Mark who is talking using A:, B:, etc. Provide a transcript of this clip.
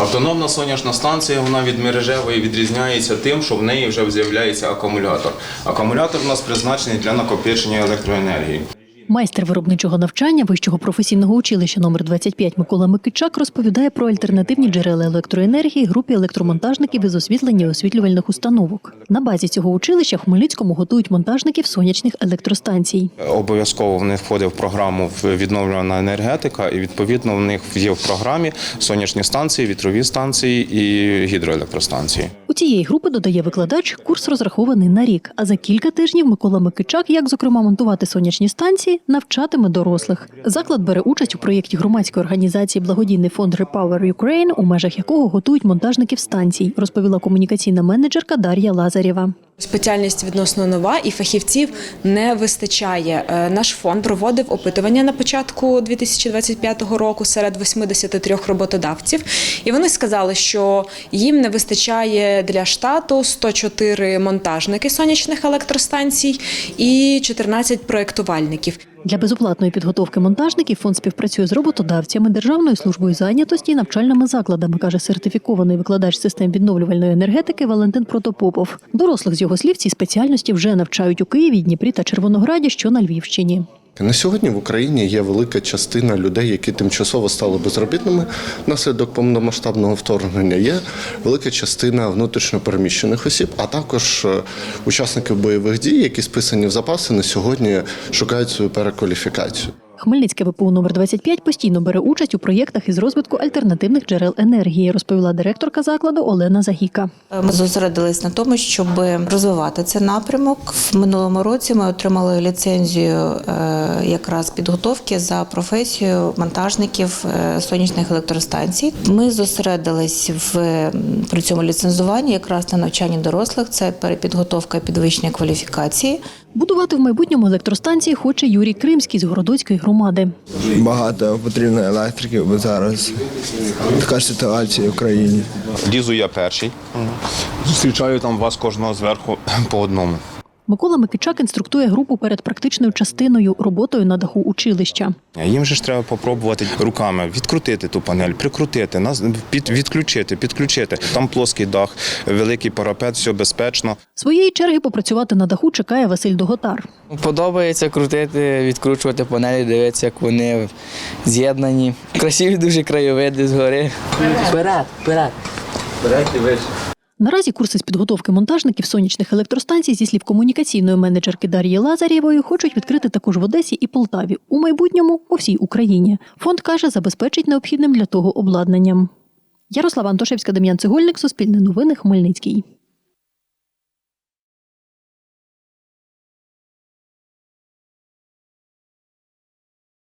A: Автономна сонячна станція вона від мережевої відрізняється тим, що в неї вже з'являється акумулятор. Акумулятор у нас призначений для накопичення електроенергії.
B: Майстер виробничого навчання Вищого професійного училища номер 25 Микола Микичак розповідає про альтернативні джерела електроенергії групі електромонтажників із освітлення і освітлювальних установок. На базі цього училища в Хмельницькому готують монтажників сонячних електростанцій.
A: Обов'язково в них входить в програму відновлювана енергетика, і відповідно в них є в програмі сонячні станції, вітрові станції і гідроелектростанції.
B: У цієї групи додає викладач курс розрахований на рік. А за кілька тижнів Микола Микичак, як зокрема монтувати сонячні станції, навчатиме дорослих. Заклад бере участь у проєкті громадської організації Благодійний фонд Repower Ukraine, у межах якого готують монтажників станцій, розповіла комунікаційна менеджерка Дар'я Лазарєва.
C: Спеціальність відносно нова і фахівців не вистачає. Е, Наш фонд проводив опитування на початку 2025 року серед 83 роботодавців, і вони сказали, що їм не вистачає для штату 104 монтажники сонячних електростанцій і 14 проєктувальників.
B: Для безоплатної підготовки монтажників фонд співпрацює з роботодавцями, Державною службою зайнятості і навчальними закладами, каже сертифікований викладач систем відновлювальної енергетики Валентин Протопопов. Дорослих з його слів ці спеціальності вже навчають у Києві, Дніпрі та Червонограді, що на Львівщині.
D: На сьогодні в Україні є велика частина людей, які тимчасово стали безробітними внаслідок повномасштабного вторгнення. Є велика частина внутрішньопереміщених осіб, а також е, учасників бойових дій, які списані в запаси на сьогодні шукають свою перекваліфікацію.
B: Хмельницьке ВПУ номер 25 постійно бере участь у проєктах із розвитку альтернативних джерел енергії, розповіла директорка закладу Олена Загіка.
E: Ми зосередились на тому, щоб розвивати цей напрямок. В минулому році ми отримали ліцензію е, якраз підготовки за професією монтажників е, сонячних електростанцій. Ми зосередились в при цьому ліцензуванні якраз на навчанні дорослих. Це перепідготовка і підвищення кваліфікації.
B: Будувати в майбутньому електростанції хоче Юрій Кримський з Городоцької громади.
F: Багато потрібно електрики, бо зараз така ситуація в країні.
A: Лізу я перший. Зустрічаю там вас кожного зверху по одному.
B: Микола Микичак інструктує групу перед практичною частиною роботою на даху училища.
A: Їм же ж треба попробувати руками відкрутити ту панель, прикрутити, нас під, відключити, підключити. Там плоский дах, великий парапет, все безпечно.
B: Своєї черги попрацювати на даху чекає Василь Доготар.
G: Подобається крутити, відкручувати панелі, дивитися, як вони з'єднані. Красиві дуже краєвиди згори. Вперед, вперед.
B: Наразі курси з підготовки монтажників сонячних електростанцій зі слів комунікаційної менеджерки Дар'ї Лазарєвої хочуть відкрити також в Одесі і Полтаві. У майбутньому по всій Україні. Фонд каже, забезпечить необхідним для того обладнанням. Ярослава Антошевська, Дем'ян Цегольник, Суспільне новини, Хмельницький.